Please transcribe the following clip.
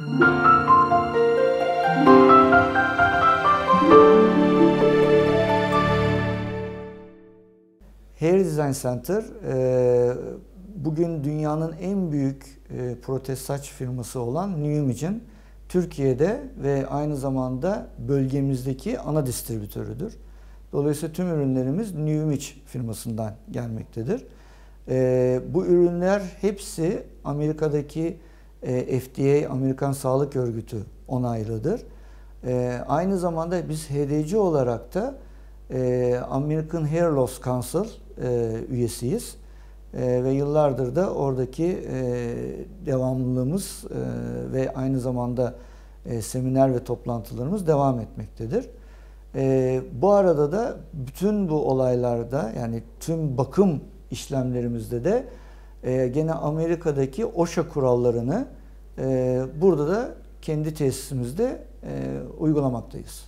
Hair Design Center e, bugün dünyanın en büyük e, protez saç firması olan New Türkiye'de ve aynı zamanda bölgemizdeki ana distribütörüdür. Dolayısıyla tüm ürünlerimiz New firmasından gelmektedir. E, bu ürünler hepsi Amerika'daki FDA, Amerikan Sağlık Örgütü onaylıdır. Aynı zamanda biz HDC olarak da American Hair Loss Council üyesiyiz. E, ve yıllardır da oradaki e, devamlılığımız e, ve aynı zamanda e, seminer ve toplantılarımız devam etmektedir. E, bu arada da bütün bu olaylarda yani tüm bakım işlemlerimizde de e, gene Amerika'daki OSHA kurallarını e, burada da kendi tesisimizde e, uygulamaktayız.